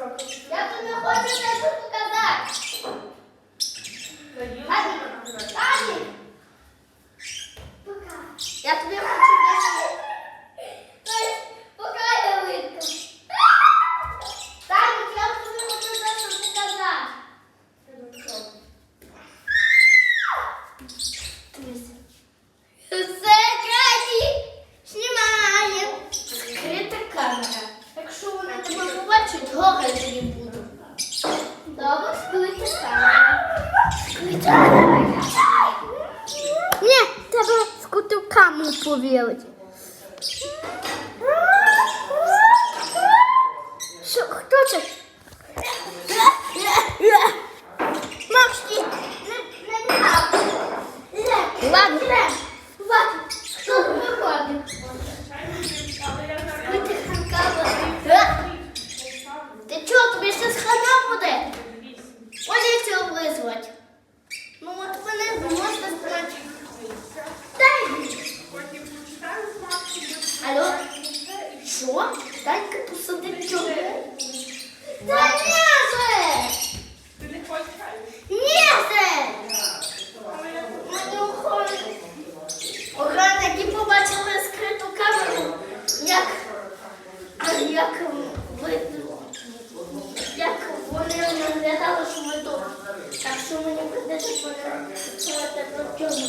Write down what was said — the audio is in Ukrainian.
Я тобі хочу тебе показати. Ані, Ані. Пока. Пока я вийду. Тані, я тобі хочу дещо показати. хочуть, горе тобі буду. Добре, скликати стане. Ні, треба з кутилками повірити. Що, хто це? видно, як вони наглядали, що ми тут. Так що мені прийдеться понад про чому.